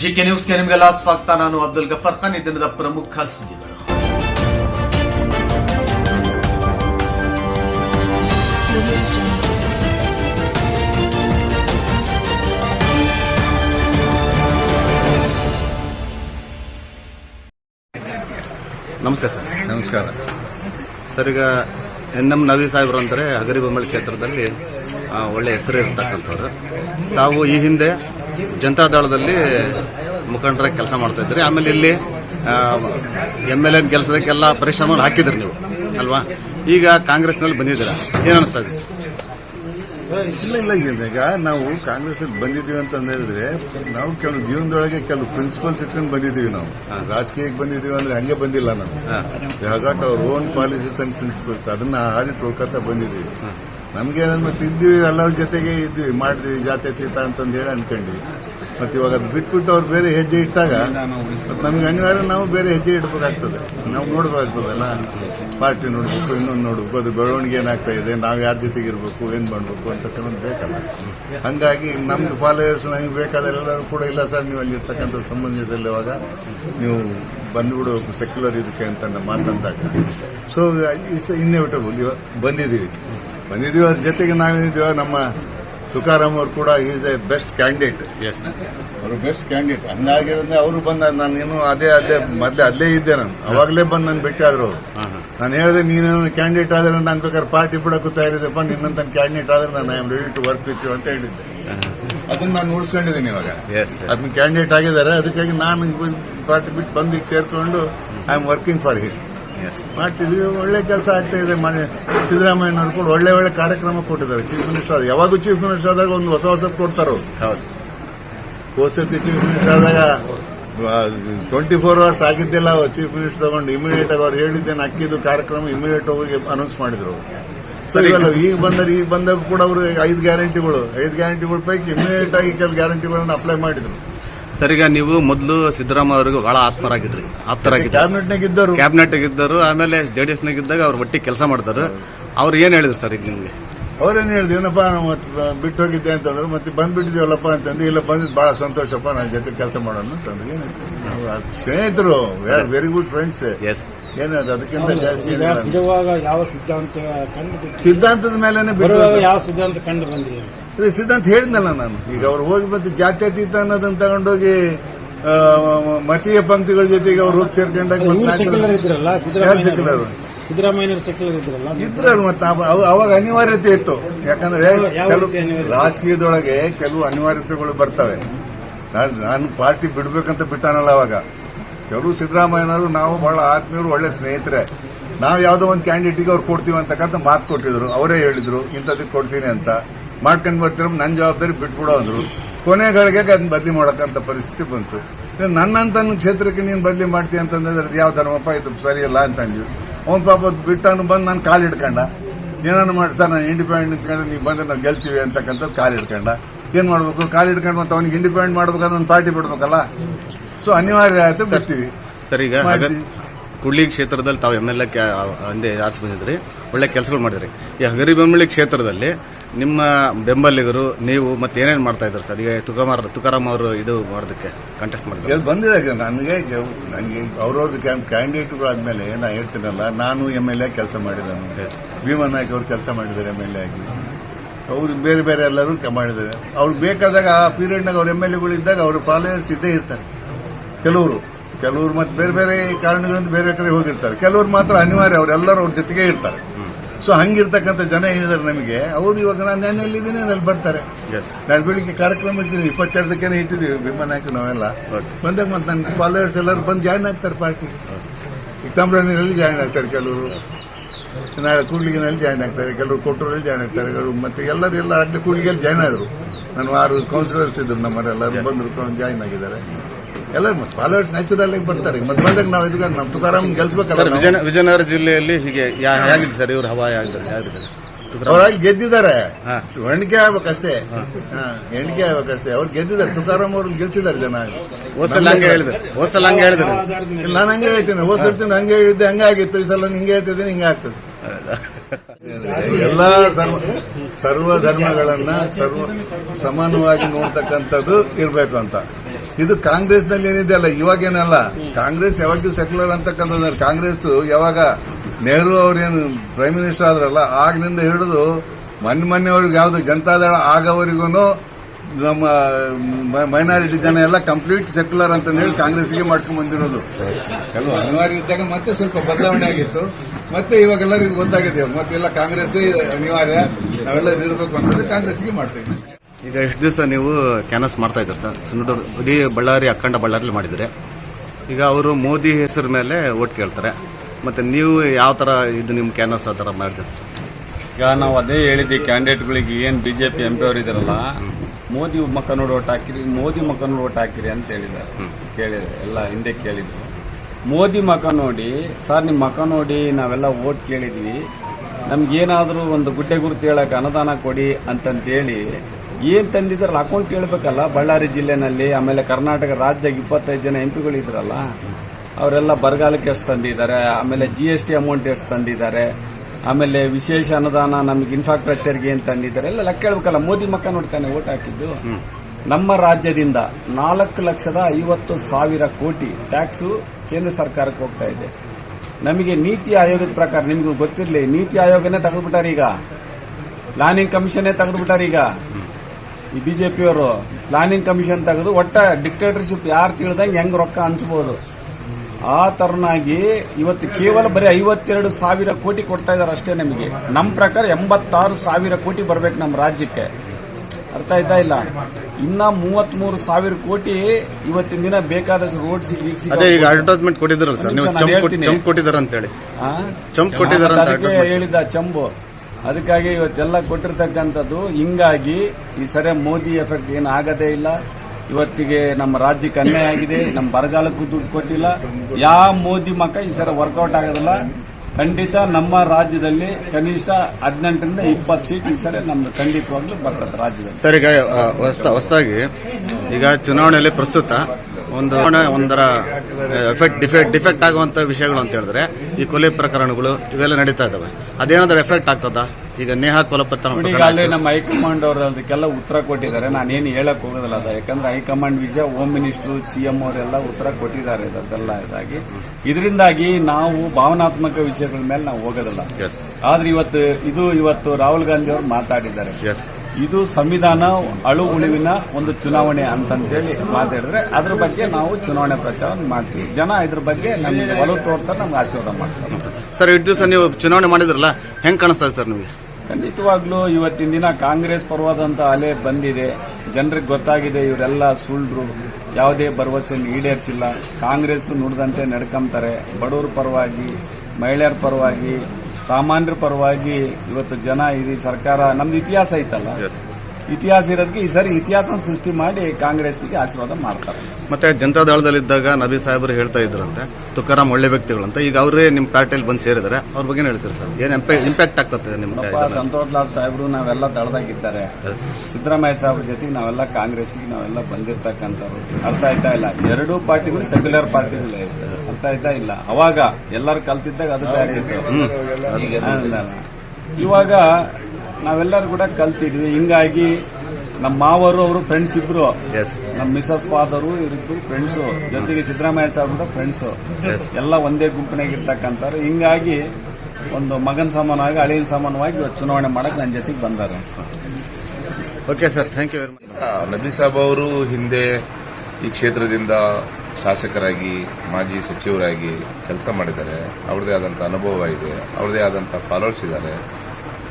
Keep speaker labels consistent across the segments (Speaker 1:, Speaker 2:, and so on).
Speaker 1: GK ನ್ಯೂಸ್ಗೆ ನಿಮಗೆಲ್ಲ ಸ್ವಾಗತ. ನಾನು ಅಬ್ದುಲ್ ಗಫರ್ ಖಾನ್. ಈ ದಿನದ ಪ್ರಮುಖ ಸುದ್ದಿಗಳು.
Speaker 2: ನಮಸ್ತೆ ಸರ್.
Speaker 3: ನಮಸ್ಕಾರ.
Speaker 2: ಸರ್, ಈಗ ಎನ್ ಎಂ ನವೀ ಸಾಹೇಬ್ರು ಅಂದರೆ ಕ್ಷೇತ್ರದಲ್ಲಿ ಒಳ್ಳೆ ಹೆಸರು ಇರತಕ್ಕಂಥವ್ರು. ತಾವು ಈ ಹಿಂದೆ ಜನತಾದಳದಲ್ಲಿ ಮುಖಂಡರಾಗಿ ಕೆಲಸ ಮಾಡ್ತಾ ಇದ್ರಿ. ಆಮೇಲೆ ಇಲ್ಲಿ ಎಂ ಎಲ್ ಎನ್ ಕೆಲಸದಕ್ಕೆಲ್ಲ ಪರಿಶ್ರಮ ಹಾಕಿದ್ರಿ ನೀವು ಅಲ್ವಾ? ಈಗ ಕಾಂಗ್ರೆಸ್ನಲ್ಲಿ ಬಂದಿದ್ದೀರಾ? ಏನು ಅನಿಸ್ತದೆ
Speaker 3: ಇಲ್ಲ ಇಲ್ಲ ಇಲ್ಲ. ಈಗ ನಾವು ಕಾಂಗ್ರೆಸ್ ಬಂದಿದ್ದೀವಿ ಅಂತ ಹೇಳಿದ್ರೆ ನಾವು ಕೆಲವು ಜೀವನದೊಳಗೆ ಕೆಲವು ಪ್ರಿನ್ಸಿಪಲ್ಸ್ ಇಟ್ಕೊಂಡು ಬಂದಿದ್ದೀವಿ ನಾವು. ರಾಜಕೀಯಕ್ಕೆ ಬಂದಿದ್ದೀವಿ ಅಂದ್ರೆ ಹಂಗೆ ಬಂದಿಲ್ಲ ನಾವು. ಹಾಗಾಟ್ ಅವ್ರ ಓನ್ ಪಾಲಿಸೀಸ್ ಅಂಡ್ ಪ್ರಿನ್ಸಿಪಲ್ಸ್ ಅದನ್ನ ಹಾದಿ ತೊಳ್ಕೊತಾ ಬಂದಿದ್ದೀವಿ. ನಮ್ಗೆ ಮತ್ತೆ ಇದ್ವಿ ಎಲ್ಲರ ಜೊತೆಗೆ ಇದ್ವಿ ಮಾಡಿದ್ವಿ ಜಾತ್ಯತೀತ ಅಂತಂದು ಹೇಳಿ ಅನ್ಕೊಂಡ್ವಿ ಮತ್ತೆ ಇವಾಗ ಅದು ಬಿಟ್ಬಿಟ್ಟು ಅವ್ರು ಬೇರೆ ಹೆಜ್ಜೆ ಇಟ್ಟಾಗ, ಮತ್ತೆ ನಮ್ಗೆ ಅನಿವಾರ್ಯ ನಾವು ಬೇರೆ ಹೆಜ್ಜೆ ಇಡಬೇಕಾಗ್ತದೆ. ನಾವು ನೋಡಬೇಕಾಗ್ತದಲ್ಲ? ಪಾರ್ಟಿ ನೋಡ್ಬೇಕು, ಇನ್ನೊಂದು ನೋಡ್ಬೇಕು, ಅದು ಬೆಳವಣಿಗೆ ಏನಾಗ್ತಾ ಇದೆ, ನಾವು ಯಾರ ಜೊತೆಗೆ ಇರಬೇಕು ಏನ್ ಮಾಡ್ಬೇಕು ಅಂತಕ್ಕಂಥದ್ದು ಬೇಕಲ್ಲ. ಹಂಗಾಗಿ ನಮ್ಗೆ ಫಾಲೋಯರ್ಸ್ ನಮಗೆ ಬೇಕಾದರೆಲ್ಲರೂ ಕೂಡ, ಇಲ್ಲ ಸರ್, ನೀವು ಅಲ್ಲಿ ಇರ್ತಕ್ಕಂಥ ಇವಾಗ ನೀವು ಬಂದ್ಬಿಡಬೇಕು ಸೆಕ್ಯುಲರ್ ಇದಕ್ಕೆ ಅಂತ ಮಾತಂದಾಗ. ಸೊ ಇನ್ನೆವಿಟಬಲ್ ಬಂದಿದ್ದೀವಿ. ಬಂದಿದ್ದೀವಿ ಅದ್ರ ಜೊತೆಗೆ ನಾವೇನಿದ್ದೀವ ನಮ್ಮ ತುಕಾರಾಮ್ ಅವರು ಕೂಡ is a best candidate
Speaker 2: as
Speaker 3: ಅವರು ಬೆಸ್ಟ್ ಕ್ಯಾಂಡಿಡೇಟ್ ಹಂಗಾಗಿರೋದ್ರೆ ಅವರು ಬಂದ ನಾನು ಏನು ಅದೇ ಅಲ್ಲೇ ಮೊದಲೇ ಅಲ್ಲೇ ಇದ್ದೆ ನಾನು. ಅವಾಗಲೇ ಬಂದು ನಾನು ಭೇಟಿ ಆದ್ರು ಅವರು ನಾನು ಹೇಳಿದೆ ನೀನೇನು ಕ್ಯಾಂಡಿಡೇಟ್ ಆದರೆ ನಾನು ಬೇಕಾದ್ರೆ ಪಾರ್ಟಿ ಬಿಡಕ್ಕೂ ತಯಾರಿದೆಪ್ಪ ನಿನ್ನಂತ ಕ್ಯಾಂಡಿಡೇಟ್ ಆದರೆ ನಾನು I am ready to work with you ಅಂತ ಹೇಳಿದ್ದೆ. ಅದನ್ನ ನಾನು ಉಳಿಸ್ಕೊಂಡಿದ್ದೀನಿ ಇವಾಗ. ಅದನ್ನ ಕ್ಯಾಂಡಿಡೇಟ್ ಆಗಿದ್ದಾರೆ. ಅದಕ್ಕಾಗಿ ನಾನು ಪಾರ್ಟಿ ಬಿಟ್ಟು ಬಂದಿಗೆ ಸೇರಿಕೊಂಡು I am working for
Speaker 2: as
Speaker 3: ಮಾಡ್ತಿದ್ವಿ. ಒಳ್ಳೆ ಕೆಲಸ ಆಗ್ತಾ ಇದೆ. ಮನೆ ಸಿದ್ದರಾಮಯ್ಯನವರು ಕೂಡ ಒಳ್ಳೆ ಒಳ್ಳೆ ಕಾರ್ಯಕ್ರಮ ಕೊಟ್ಟಿದ್ದಾರೆ. ಚೀಫ್ ಮಿನಿಸ್ಟರ್ ಆದ ಯಾವಾಗೂ ಚೀಫ್ ಮಿನಿಸ್ಟರ್ ಆದಾಗ ಒಂದು ಹೊಸ ಹೊಸ ಕೊಡ್ತಾರೋ
Speaker 2: ಹೌದು.
Speaker 3: ಹೋಸತಿ ಚೀಫ್ ಮಿನಿಸ್ಟರ್ ಆದಾಗ ಟ್ವೆಂಟಿ ಫೋರ್ ಅವರ್ಸ್ ಆಗಿದ್ದಿಲ್ಲ ಚೀಫ್ ಮಿನಿಸ್ಟರ್ ತಗೊಂಡು ಇಮಿಡಿಯೇಟ್ ಆಗಿ ಅವ್ರು ಹೇಳಿದ್ದೇನೆ ಅಕ್ಕಿದು ಕಾರ್ಯಕ್ರಮ ಇಮಿಡಿಯೇಟ್ ಹೋಗಿ ಅನೌನ್ಸ್ ಮಾಡಿದ್ರು ಸರಿ. ಅಲ್ಲ ಈಗ ಬಂದರೆ ಈಗ ಬಂದಾಗ ಕೂಡ ಅವರು ಐದು ಗ್ಯಾರಂಟಿಗಳು ಐದು ಗ್ಯಾರಂಟಿಗಳ ಪೈಕಿ ಇಮಿಡಿಯೇಟ್ ಆಗಿ ಕೆಲವು ಗ್ಯಾರಂಟಿಗಳನ್ನು ಅಪ್ಲೈ ಮಾಡಿದ್ರು.
Speaker 2: ಸರಿಗ ನೀವು ಮೊದಲು ಸಿದ್ದರಾಮಯ್ಯ ಅವರಿಗೆ ಬಹಳ ಆತ್ಮರಾಗಿದ್ರಿ. ಆಪ್ತರಾಗಿದ್ದರು
Speaker 3: ಕ್ಯಾಬಿನೆಟ್ನಾಗ ಇದ್ದರು.
Speaker 2: ಕ್ಯಾಬಿನೆಟ್ ಇದ್ದರು ಆಮೇಲೆ ಜೆಡಿಎಸ್ ನಾಗಿದ್ದಾಗ ಅವ್ರು ಒಟ್ಟಿಗೆ ಕೆಲಸ ಮಾಡ್ತಾರೆ ಅವ್ರು ಏನ್ ಹೇಳಿದ್ರು ಸರ್ ಈಗ ನಿಮ್ಗೆ?
Speaker 3: ಅವ್ರೇನ್ ಹೇಳಿದ್ರು ಏನಪ್ಪ ನಾವು ಮತ್ತೆ ಬಿಟ್ಟು ಹೋಗಿದ್ದೆ ಅಂತಂದ್ರು ಮತ್ತೆ ಬಂದ್ಬಿಟ್ಟಿದ್ದೇವಲ್ಲಪ್ಪ ಅಂತಂದು ಇಲ್ಲ ಬಂದಿದ್ದು ಬಹಳ ಸಂತೋಷಪ್ಪ ನನ್ನ ಜೊತೆ ಕೆಲಸ ಮಾಡೋಣ ಅಂತಂದ್ರು. ನಾವು ಸ್ನೇಹಿತರು ವೆರಿ ಗುಡ್ ಫ್ರೆಂಡ್ಸ್
Speaker 2: ಎಸ್
Speaker 3: ಏನದು ಅದಕ್ಕಿಂತ ಜಾಸ್ತಿ
Speaker 4: ಈಗ
Speaker 3: ಏನಿಲ್ಲ.
Speaker 4: ಬಿಡುವಾಗ ಯಾವ ಸಿದ್ಧಾಂತ ಕಂಡು?
Speaker 3: ಸಿದ್ಧಾಂತದ ಮೇಲೆ ಬಿಟ್ಟು
Speaker 4: ಬರುವಾಗ ಯಾವ ಸಿದ್ಧಾಂತ ಕಂಡು
Speaker 3: ಸಿದ್ಧಾಂತ ಹೇಳಿದ್ನಲ್ಲ ನಾನು. ಈಗ ಅವ್ರು ಹೋಗಿ ಮತ್ತೆ ಜಾತ್ಯತೀತ ಅನ್ನೋದನ್ನ ತಗೊಂಡೋಗಿ ಆ, ಮತೀಯ ಪಂಕ್ತಿಗಳ ಜೊತೆಗೆ ಅವ್ರು ಹೋಗಿ ಸೇರ್ಕೊಂಡಾಗ ಮತ್ತೆ
Speaker 4: ಇವ್ರು ಸೆಕ್ಯುಲರ್
Speaker 3: natural-
Speaker 4: ಇದ್ರಲ್ಲ
Speaker 3: ಯಾರು
Speaker 4: ಸಿದ್ದರಾಮಯ್ಯ
Speaker 3: ಸೆಕ್ಯುಲರ್
Speaker 4: ಸಿದ್ದರಾಮಯ್ಯನವರು ಇದ್ರಲ್ಲ.
Speaker 3: ಇದ್ರಲ್ಲ ಮತ್ತೆ ಅವಾಗ ಅನಿವಾರ್ಯತೆ ಇತ್ತು. ಯಾಕಂದ್ರೆ ರಾಜಕೀಯದೊಳಗೆ ಕೆಲವು ಅನಿವಾರ್ಯತೆಗಳು ಬರ್ತವೆ. ನಾನ್- ನಾನು ಪಾರ್ಟಿ ಬಿಡ್ಬೇಕಂತ ಬಿಟ್ಟಾನಲ್ಲ ಅವಾಗ. ಕೆಲವು ಸಿದ್ದರಾಮಯ್ಯನವರು ನಾವು ಬಹಳ ಆತ್ಮೀಯರು ಒಳ್ಳೆ ಸ್ನೇಹಿತರೆ. ನಾವು ಯಾವುದೋ ಒಂದು ಕ್ಯಾಂಡಿಡೇಟ್ಗೆ ಅವ್ರು ಕೊಡ್ತೀವಿ ಅಂತಕ್ಕಂಥ ಮಾತು ಕೊಟ್ಟಿದ್ರು. ಅವರೇ ಹೇಳಿದ್ರು ಇಂಥದಕ್ಕೆ ಕೊಡ್ತೀನಿ ಅಂತ. ಮಾಡ್ಕೊಂಡು ಬರ್ತಿರೋ ನನ್ನ ಜವಾಬ್ದಾರಿ ಬಿಟ್ಬಿಡೋ ಅಂದ್ರು. ಕೊನೆಗಳಿಗೆ ಅದನ್ನ ಬದಲಿ ಮಾಡೋಕ್ಕಂತ ಪರಿಸ್ಥಿತಿ ಬಂತು. ನನ್ನಂತ ಕ್ಷೇತ್ರಕ್ಕೆ ನೀನು ಬದಲಿ ಮಾಡ್ತೀಯ ಅಂತಂದ್ರೆ ಅದು ಯಾವ ಧರ್ಮಪ್ಪ ಇದು ಸರಿಯಲ್ಲ ಅಂತ ಅಂದ್ವಿ. ಅವ್ನು ಪಾಪ ಬಿಟ್ಟನು ಬಂದು ನಾನು ಕಾಲು ಹಿಡ್ಕೊಂಡ. ಏನಾನು ಮಾಡಿ ಸರ್ ನಾನು ಇಂಡಿಪೆಂಡೆಂಟ್ ನಿಂತ್ಕೊಂಡು ನೀವು ಬಂದ್ರೆ ನಾವು ಗೆಲ್ತೀವಿ ಅಂತಕ್ಕಂಥದ್ದು ಕಾಲು ಹಿಡ್ಕೊಂಡ. ಏನು ಮಾಡಬೇಕು? ಕಾಲು ಹಿಡ್ಕೊಂಡು ಮತ್ತೆ ಅವ್ನಿಗೆ ಇಂಡಿಪೆಂಡೆಂಟ್ ಮಾಡ್ಬೇಕಾದ್ರೆ ಒಂದು ಪಾರ್ಟಿ ಬಿಡ್ಬೇಕಲ್ಲ? ಸೊ ಅನಿವಾರ್ಯ ಆಯಿತು ಬಿಡ್ತೀವಿ
Speaker 2: ಸರ್ ಈಗ. ಕುಳ್ಳಿ ಕ್ಷೇತ್ರದಲ್ಲಿ ತಾವು ಎಂ ಎಲ್ ಎ ಅಂದೇ ಆರಿಸಿ ಬಂದಿದ್ರಿ ಒಳ್ಳೆ ಕೆಲಸಗಳು ಮಾಡಿದ್ರಿ. ಈ ಹಗರಿ ಬೆಂಬಳಿ ಕ್ಷೇತ್ರದಲ್ಲಿ ನಿಮ್ಮ ಬೆಂಬಲಿಗರು ನೀವು ಮತ್ತೆ ಏನೇನು ಮಾಡ್ತಾ ಇದ್ದಾರೆ ಸರ್? ಈಗ ತುಕಾಮಾರ್ ತುಕಾರಾಮ್ ಅವರು ಇದು ಮಾಡೋದಕ್ಕೆ ಕಂಟೆಸ್ಟ್ ಮಾಡಿದ್ರು
Speaker 3: ಬಂದಿದೆ ನನಗೆ ನನಗೆ ಅವ್ರವ್ರದ್ದು ಕ್ಯಾಂಡಿಡೇಟ್ಗಳಾದ್ಮೇಲೆ ನಾ ಹೇಳ್ತೀನಲ್ಲ ನಾನು ಎಂ ಎಲ್ ಎ ಕೆಲಸ ಮಾಡಿದ್ದಾನು ಭೀಮನ್ ನಾಯ್ಕ ಅವ್ರು ಕೆಲಸ ಮಾಡಿದ್ದಾರೆ ಎಂ ಎಲ್ ಎ ಆಗಿ. ಅವರು ಬೇರೆ ಬೇರೆ ಎಲ್ಲರೂ ಕ- ಮಾಡಿದ್ದಾರೆ. ಅವ್ರು ಬೇಕಾದಾಗ ಆ ಪೀರಿಯಡ್ನಾಗ ಅವ್ರ ಎಂ ಎಲ್ ಎಗಳು ಇದ್ದಾಗ ಅವ್ರ ಫಾಲೋಯರ್ಸ್ ಇದ್ದೇ ಇರ್ತಾರೆ. ಕೆಲವರು. ಕೆಲವರು ಮತ್ತೆ ಬೇರೆ ಬೇರೆ ಕಾರಣಗಳಿಂದ ಬೇರೆ ಕಡೆ ಹೋಗಿರ್ತಾರೆ. ಕೆಲವರು ಮಾತ್ರ ಅನಿವಾರ್ಯ ಅವರೆಲ್ಲರೂ ಅವ್ರ ಜೊತೆಗೆ ಇರ್ತಾರೆ. ಸೊ ಹಂಗಿರ್ತಕ್ಕಂಥ ಜನ ಏನಿದ್ದಾರೆ ನಮಗೆ ಅವರು ಇವಾಗ ನಾನು ನೆನೆಯಲ್ಲಿದ್ದೀನಿ ಅಲ್ಲಿ ಬರ್ತಾರೆ. ನಾನು ಬೆಳಿಗ್ಗೆ ಕಾರ್ಯಕ್ರಮ ಇಟ್ಟಿದ್ದೀವಿ ಇಪ್ಪತ್ತೆರಡಕ್ಕೆ ಇಟ್ಟಿದ್ದೀವಿ ವಿಮಾನ ನಾಯ್ಕ ನಾವೆಲ್ಲ. ಬಂದಾಗ ಮತ್ತೆ ನನ್ನ ಫಾಲೋವರ್ಸ್ ಎಲ್ಲರೂ ಬಂದು ಜಾಯ್ನ್ ಆಗ್ತಾರೆ ಪಾರ್ಟಿ ಈಗ ಜಾಯ್ನ್ ಆಗ್ತಾರೆ ಕೆಲವರು. ನಾಳೆ ಕೂಡ್ಲಿಗಿನಲ್ಲಿ ಜಾಯ್ನ್ ಆಗ್ತಾರೆ ಕೆಲವರು ಕೊಟ್ಟೂರಲ್ಲಿ ಜಾಯ್ನ್ ಆಗ್ತಾರೆ ಕೆಲವರು ಮತ್ತೆ ಎಲ್ಲರೂ ಎಲ್ಲ ಅಡ್ಡ ಕೂಡ್ಲಿಗೆಲ್ಲಿ ಜಾಯ್ನ್ ಆದರು. ನಾನು ಆರು ಕೌನ್ಸಿಲರ್ಸ್ ಇದ್ರು ನಮ್ಮರೆಲ್ಲರೂ ಬಂದರು ಜಾಯ್ನ್ ಆಗಿದ್ದಾರೆ. ಎಲ್ಲ ಫಾಲೋವರ್ಸ್ ನ್ಯಾಚುರಲ್ ಆಗಿ ಬರ್ತಾರೆ ಮತ್ತೆ ಬಂದಾಗ ನಾವು ಇದಕ್ಕೆ ನಮ್ಮ ತುಕಾರಾಮ್ ಗೆಲ್ಸ್ಬೇಕಲ್ಲ
Speaker 2: ಸರ್
Speaker 3: ನಾವು.
Speaker 2: ವಿಜಯನಗರ ಜಿಲ್ಲೆಯಲ್ಲಿ ಹೀಗೆ ಯಾ- ಹೇಗಿದೆ ಸರ್ ಇವ್ರ ಹವಾ ಯಾಗಿದೆ ಯಾಗಿದೆ ತುಕಾರಾಮ್
Speaker 3: ಅವ್ರು ಅಲ್ಲಿ ಗೆದ್ದಿದ್ದಾರೆ.
Speaker 2: ಹಾ.
Speaker 3: ಎಣಿಕೆ ಆಗ್ಬೇಕಷ್ಟೇ. ಹಾ, ಎಣಿಕೆ ಆಗ್ಬೇಕಷ್ಟೇ. ಅವ್ರು ಗೆದ್ದಿದ್ದಾರೆ. ತುಕಾರಾಮ್ ಅವ್ರು ಗೆಲ್ಸಿದ್ದಾರೆ ಜನ
Speaker 2: ಹೋದ್ಸಲ ಹಂಗೆ ಹೇಳಿದ್ರು. ಹಂಗೆ ಹೇಳಿದ್ರು.
Speaker 4: ಮೇಲೆ
Speaker 3: ನಾನು ಹಂಗೆ ಹೇಳ್ತೀನಿ. ಹೋದ್ ಸರ್ತಿ ಹಂಗೆ ಹೇಳಿದ್ದೆ ಹಂಗೆ ಆಗಿತ್ತು. ಈ ಸಲ ಹಿಂಗೆ ಹೇಳ್ತಿದ್ದೀನಿ ಹಿಂಗೆ ಆಗ್ತದೆ. ಎಲ್ಲಾ ಧರ್ಮ ಸರ್ವ ಧರ್ಮಗಳನ್ನ ಸರ್ವ ಸಮಾನವಾಗಿ ನೋಡ್ತಕ್ಕಂಥದ್ದು ಇರಬೇಕು ಅಂತ. ಇದು ಕಾಂಗ್ರೆಸ್ನಲ್ಲಿ ಏನಿದೆ ಅಲ್ಲ ಇವಾಗೇನಲ್ಲ ಕಾಂಗ್ರೆಸ್ ಯಾವಾಗ್ಯೂ ಸೆಕ್ಯುಲರ್ ಅಂತಕ್ಕಂಥದ್ದು ಕಾಂಗ್ರೆಸ್ ಯಾವಾಗ ನೆಹರು ಅವ್ರೇನು ಪ್ರೈಮ್ ಮಿನಿಸ್ಟರ್ ಆದ್ರಲ್ಲ, ಆಗಿನಿಂದ ಹಿಡಿದು ಮೊನ್ನೆ ಮೊನ್ನೆವರೆಗೂ ಯಾವುದು ಜನತಾದಳ ಆಗವರೆಗೂ ನಮ್ಮ ಮೈನಾರಿಟಿ ಜನ ಎಲ್ಲ ಕಂಪ್ಲೀಟ್ ಸೆಕ್ಯುಲರ್ ಅಂತ ಹೇಳಿ ಕಾಂಗ್ರೆಸ್ಗೆ ಮಾಡ್ಕೊಂಡು ಬಂದಿರೋದು. ಕೆಲವು ಅನಿವಾರ್ಯ ಇದ್ದಾಗ ಮತ್ತೆ ಸ್ವಲ್ಪ ಬದಲಾವಣೆ ಆಗಿತ್ತು. ಮತ್ತೆ ಇವಾಗೆಲ್ಲರಿಗೂ ಗೊತ್ತಾಗಿದೆ, ಮತ್ತೆಲ್ಲ ಕಾಂಗ್ರೆಸ್ ಅನಿವಾರ್ಯ. ನಾವೆಲ್ಲ ಇದಿರಬೇಕು ಅಂತ ಕಾಂಗ್ರೆಸ್ಗೆ ಮಾಡ್ತೀವಿ
Speaker 2: ಈಗ ಎಷ್ಟು ದಿವಸ ನೀವು ಕ್ಯಾನಸ್ ಮಾಡ್ತಾ ಇದ್ದಾರೆ ಸರ್? ಸುಂದೂರು ಇಡೀ ಬಳ್ಳಾರಿ ಅಖಂಡ ಬಳ್ಳಾರಿಲಿ ಮಾಡಿದರೆ ಈಗ ಅವರು ಮೋದಿ ಹೆಸರು ಮೇಲೆ ಓಟ್ ಕೇಳ್ತಾರೆ. ಮತ್ತು ನೀವು ಯಾವ ಥರ ಇದು ನಿಮ್ಮ ಕ್ಯಾನಸ್ ಆ ಥರ ಮಾಡ್ತೀರಿ ಸರ್?
Speaker 5: ಈಗ ನಾವು ಅದೇ ಹೇಳಿದ್ವಿ ಕ್ಯಾಂಡಿಡೇಟ್ಗಳಿಗೆ ಏನು B J P M P ಅವರು ಇದಾರಲ್ಲ ಮೋದಿ ಮಕ್ಕ ನೋಡಿ ಓಟ್ ಹಾಕಿರಿ ಮೋದಿ ಮಕ್ಕ ನೋಡಿ ಓಟ್ ಹಾಕಿರಿ ಅಂತ ಹೇಳಿದ್ದಾರೆ. ಕೇಳಿದ್ರೆ ಎಲ್ಲ ಹಿಂದೆ ಕೇಳಿದ್ವಿ ಮೋದಿ ಮಕ ನೋಡಿ ಸರ್ ನಿಮ್ಮ ಮಕ ನೋಡಿ ನಾವೆಲ್ಲ ಓಟ್ ಕೇಳಿದ್ವಿ. ನಮ್ಗೇನಾದರೂ ಒಂದು ಗುಡ್ಡೆ ಗುರುತು ಹೇಳಕ್ಕೆ ಅನುದಾನ ಕೊಡಿ ಅಂತಂತೇಳಿ ಏನ್ ತಂದಿದ್ರಲ್ಲ? ಅಕೌಂಟ್ ಕೇಳಬೇಕಲ್ಲ? ಬಳ್ಳಾರಿ ಜಿಲ್ಲೆನಲ್ಲಿ ಆಮೇಲೆ ಕರ್ನಾಟಕ ರಾಜ್ಯದಾಗ ಇಪ್ಪತ್ತೈದು ಜನ ಎಂ ಪಿಗಳು ಇದ್ರಲ್ಲ? ಅವರೆಲ್ಲ ಬರಗಾಲಕ್ಕೆ ಎಷ್ಟು ತಂದಿದ್ದಾರೆ? ಆಮೇಲೆ ಜಿ ಎಸ್ ಟಿ ಅಮೌಂಟ್ ಎಷ್ಟು ತಂದಿದ್ದಾರೆ? ಆಮೇಲೆ ವಿಶೇಷ ಅನುದಾನ ನಮಗೆ ಇನ್ಫ್ರಾಸ್ಟ್ರಕ್ಚರ್ಗೆ ಏನು ತಂದಿದ್ದಾರೆ? ಎಲ್ಲ ಲೆಕ್ಕ ಹೇಳ್ಬೇಕಲ್ಲ ಮೋದಿ ಮಕ್ಕ ನೋಡ್ತಾನೆ ಓಟ್ ಹಾಕಿದ್ದು. ನಮ್ಮ ರಾಜ್ಯದಿಂದ ನಾಲ್ಕು ಲಕ್ಷದ ಐವತ್ತು ಸಾವಿರ ಕೋಟಿ ಟ್ಯಾಕ್ಸು ಕೇಂದ್ರ ಸರ್ಕಾರಕ್ಕೆ ಹೋಗ್ತಾ ಇದೆ. ನಮಗೆ ನೀತಿ ಆಯೋಗದ ಪ್ರಕಾರ ನಿಮಗೂ ಗೊತ್ತಿರಲಿ ನೀತಿ ಆಯೋಗನೇ ತೆಗೆದುಬಿಟ್ಟಾರೀಗ. ಈಗ ಪ್ಲಾನಿಂಗ್ ಕಮಿಷನ್ನೇ ತೆಗೆದುಬಿಟ್ಟಾರೆ ಬಿಜೆಪಿ ಈ ಬಿಜೆಪಿಯವರು ಪ್ಲಾನಿಂಗ್ ಕಮಿಷನ್ ತೆಗೆದು ಒಟ್ಟ ಡಿಕ್ಟೇಟರ್ಶಿಪ್ ಯಾರು ತಿಳಿದಂಗೆ ಹೆಂಗ್ ರೊಕ್ಕ ಹಂಚ್ಬೋದು? ಆ ತರನಾಗಿ ಇವತ್ತು ಕೇವಲ ಬರೀ ಐವತ್ತೆರಡು ಸಾವಿರ ಕೋಟಿ ಕೊಡ್ತಾ ಇದ್ದಾರೆ ಅಷ್ಟೇ ನಮಗೆ. ನಮ್ಮ ಪ್ರಕಾರ ಎಂಬತ್ತಾರು ಸಾವಿರ ಕೋಟಿ ಬರ್ಬೇಕು ನಮ್ಮ ರಾಜ್ಯಕ್ಕೆ. ಅರ್ಥ ಆಯ್ತಾ ಇಲ್ಲ? ಇನ್ನ ಮೂವತ್ಮೂರು ಸಾವಿರ ಕೋಟಿ ಇವತ್ತಿನ ದಿನ ಬೇಕಾದಷ್ಟು
Speaker 2: ರೋಡ್ ಅಡ್ವರ್ಟೈಸ್ಮೆಂಟ್ ಕೊಟ್ಟಿದ್ದಾರೆ
Speaker 5: ಹೇಳಿದ ಚಂಬು ಅದಕ್ಕಾಗಿ ಇವತ್ತೆಲ್ಲ ಕೊಟ್ಟಿರ್ತಕ್ಕಂಥದ್ದು, ಹಿಂಗಾಗಿ ಈ ಸರಿ ಮೋದಿ ಎಫೆಕ್ಟ್ ಏನು ಆಗದೇ ಇಲ್ಲ. ಇವತ್ತಿಗೆ ನಮ್ಮ ರಾಜ್ಯಕ್ಕೆ ಅನ್ಯಾಯ ಆಗಿದೆ, ನಮ್ಮ ಬರಗಾಲಕ್ಕೂ ದುಡ್ಡು ಕೊಟ್ಟಿಲ್ಲ. ಯಾವ ಮೋದಿ ಮಕ್ಕ ಈ ಸರಿ ವರ್ಕೌಟ್ ಆಗೋದಿಲ್ಲ. ಖಂಡಿತ ನಮ್ಮ ರಾಜ್ಯದಲ್ಲಿ ಕನಿಷ್ಠ ಹದಿನೆಂಟರಿಂದ ಇಪ್ಪತ್ತು ಸೀಟ್ ಈ ಸರಿ ನಮ್ದು ಖಂಡಿತವಾಗ್ಲೂ ಬರ್ತದೆ ರಾಜ್ಯದಲ್ಲಿ.
Speaker 2: ಸರ್ ಈಗ ಹೊಸದಾಗಿ ಈಗ ಚುನಾವಣೆಯಲ್ಲಿ ಪ್ರಸ್ತುತ ಒಂದು ಒಂದರ ಎಫೆಕ್ಟ್ ಡಿಫೆಕ್ಟ್ ಡಿಫೆಕ್ಟ್ ಆಗುವಂತ ವಿಷಯಗಳು ಅಂತ ಹೇಳಿದ್ರೆ ಈ ಕೊಲೆ ಪ್ರಕರಣಗಳು ಇವೆಲ್ಲ ನಡೀತಾ ಇದಾವೆ. ಅದೇನಾದ್ರೂ ಎಫೆಕ್ಟ್ ಆಗ್ತದ? ಈಗ ನೇಹಾ ಕೊಲೆ ಪ್ರಕರಣ
Speaker 5: ನಮ್ಮ ಹೈಕಮಾಂಡ್ ಅವರು ಅದಕ್ಕೆಲ್ಲ ಉತ್ತರ ಕೊಟ್ಟಿದ್ದಾರೆ. ನಾನೇನು ಹೇಳಕ್ ಹೋಗೋದಿಲ್ಲ ಅದ. ಯಾಕಂದ್ರೆ ಹೈಕಮಾಂಡ್ ವಿಷಯ ಹೋಮ್ ಮಿನಿಸ್ಟರ್ ಸಿಎಂ ಅವರೆಲ್ಲ ಉತ್ತರ ಕೊಟ್ಟಿದ್ದಾರೆ ಅದೆಲ್ಲ ಇದಾಗಿ. ಇದರಿಂದಾಗಿ ನಾವು ಭಾವನಾತ್ಮಕ ವಿಷಯಗಳ ಮೇಲೆ ನಾವು ಹೋಗೋದಿಲ್ಲ.
Speaker 2: ಎಸ್
Speaker 5: ಆದ್ರೆ ಇವತ್ತು ಇದು ಇವತ್ತು ರಾಹುಲ್ ಗಾಂಧಿ ಅವರು ಮಾತಾಡಿದ್ದಾರೆ.
Speaker 2: ಎಸ್
Speaker 5: ಇದು ಸಂವಿಧಾನ ಅಳು ಉಳಿವಿನ ಒಂದು ಚುನಾವಣೆ ಅಂತಂತೇಳಿ ಮಾತಾಡಿದ್ರೆ ಅದ್ರ ಬಗ್ಗೆ ನಾವು ಚುನಾವಣೆ ಪ್ರಚಾರ ಮಾಡ್ತೀವಿ. ಜನ ಇದ್ರ ಬಗ್ಗೆ ನಮಗೆ ಒಲವು ತೋರ್ತಾರೆ ನಮ್ಗೆ ಆಶೀರ್ವಾದ ಮಾಡ್ತಾರೆ.
Speaker 2: ಸರ್ ಇಟ್ಟು ದಿವಸ ನೀವು ಚುನಾವಣೆ ಮಾಡಿದ್ರಲ್ಲ ಹೆಂಗ್ ಕಾಣಿಸ್ತದೆ ಸರ್ ನಿಮಗೆ?
Speaker 5: ಖಂಡಿತವಾಗ್ಲೂ ಇವತ್ತಿನ ದಿನ ಕಾಂಗ್ರೆಸ್ ಪರವಾದಂತ ಅಲೆ ಬಂದಿದೆ. ಜನರಿಗೆ ಗೊತ್ತಾಗಿದೆ ಇವರೆಲ್ಲ ಸುಳ್ಳರು ಯಾವುದೇ ಭರವಸೆ ಈಡೇರಿಸಿಲ್ಲ. ಕಾಂಗ್ರೆಸ್ ನುಡಿದಂತೆ ನಡ್ಕೊಂತಾರೆ. ಬಡವರ ಪರವಾಗಿ ಮಹಿಳೆಯರ ಪರವಾಗಿ ಸಾಮಾನ್ಯರ ಪರವಾಗಿ ಇವತ್ತು ಜನ ಇದು ಸರ್ಕಾರ ನಮ್ದು ಇತಿಹಾಸ ಐತಲ್ಲ? ಇತಿಹಾಸ ಇರೋದಕ್ಕೆ ಈ ಸರಿ ಇತಿಹಾಸ ಸೃಷ್ಟಿ ಮಾಡಿ ಕಾಂಗ್ರೆಸ್ಗೆ ಆಶೀರ್ವಾದ ಮಾಡ್ತಾರೆ.
Speaker 2: ಮತ್ತೆ ಜನತಾದಳದಲ್ಲಿದ್ದಾಗ ನಬಿ ಸಾಹೇಬರು ಹೇಳ್ತಾ ಇದ್ರಂತೆ ತುಕಾರಾಮ್ ಒಳ್ಳೆ ವ್ಯಕ್ತಿಗಳಂತ ಈಗ ಅವರೇ ನಿಮ್ಮ ಪಾರ್ಟಿಯಲ್ಲಿ ಬಂದು ಸೇರಿದ್ದಾರೆ ಅವ್ರ ಬಗ್ಗೆ ಹೇಳ್ತೀರಿ ಸರ್? ಏನ್ ಇಂಪ್ಯಾಕ್ಟ್ ಆಗ್ತದೆ ನಿಮ್ಗೆ
Speaker 5: ಪಾಪ ಸಂತೋಷ್ ಲಾಲ್ ಸಾಹೇಬರು ನಾವೆಲ್ಲ ದಳದಾಗಿದ್ದಾರೆ. ಸಿದ್ದರಾಮಯ್ಯ ಸಾಹೇಬ್ರ ಜೊತೆಗೆ ನಾವೆಲ್ಲ ಕಾಂಗ್ರೆಸ್ಗೆ ನಾವೆಲ್ಲ ಬಂದಿರ್ತಕ್ಕಂಥವ್ರು. ಅರ್ಥ ಆಯ್ತಾ ಇಲ್ಲ? ಎರಡೂ ಪಾರ್ಟಿಗಳು ಸೆಕ್ಯುಲರ್ ಪಾರ್ಟಿಗಳೇ ಇರ್ತದೆ ಅರ್ಥ ಇದ್ದ ಇಲ್ಲ. ಅವಾಗ ಎಲ್ಲರೂ ಕಲ್ತಿದ್ದಾಗ ಅದು ಬೇರೆ ಇತ್ತು. ಇವಾಗ ನಾವೆಲ್ಲರೂ ಕೂಡ ಕಲ್ತಿದ್ವಿ. ಹಿಂಗಾಗಿ ನಮ್ಮ ಮಾವರು ಅವರು ಫ್ರೆಂಡ್ಸ್ ಇಬ್ರು.
Speaker 2: ಎಸ್
Speaker 5: ನಮ್ಮ ಮಿಸಸ್ ಫಾದರು ಇವರಿಬ್ರು ಫ್ರೆಂಡ್ಸು ಜೊತೆಗೆ ಸಿದ್ದರಾಮಯ್ಯ ಕೂಡ ಫ್ರೆಂಡ್ಸು ಎಲ್ಲ ಒಂದೇ ಗುಂಪಿನಾಗ ಇರ್ತಕ್ಕಂಥವ್ರು. ಹಿಂಗಾಗಿ ಒಂದು ಮಗನ ಸಮಾನವಾಗಿ ಅಳಿಯನ ಸಮಾನವಾಗಿ ಚುನಾವಣೆ ಮಾಡಕ್ ನನ್ನ ಜೊತೆಗೆ ಬಂದಾರೆ.
Speaker 2: Okay sir thank you very much
Speaker 6: Nabi Saab ಅವರು ಹಿಂದೆ ಈ ಕ್ಷೇತ್ರದಿಂದ ಶಾಸಕರಾಗಿ, ಮಾಜಿ ಸಚಿವರಾಗಿ ಕೆಲಸ ಮಾಡಿದ್ದಾರೆ. ಅವ್ರದೇ ಆದಂಥ ಅನುಭವ ಇದೆ ಅವ್ರದೇ ಆದಂಥ ಫಾಲೋವರ್ಸ್ ಇದ್ದಾರೆ.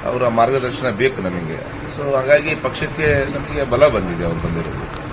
Speaker 6: ಅವರ ಮಾರ್ಗದರ್ಶನ ಬೇಕು ನಮಗೆ. ಸೊ ಹಾಗಾಗಿ ಪಕ್ಷಕ್ಕೆ ನಮಗೆ ಬಲ ಬಂದಿದೆ ಅವ್ರು ಬಂದಿರೋದು.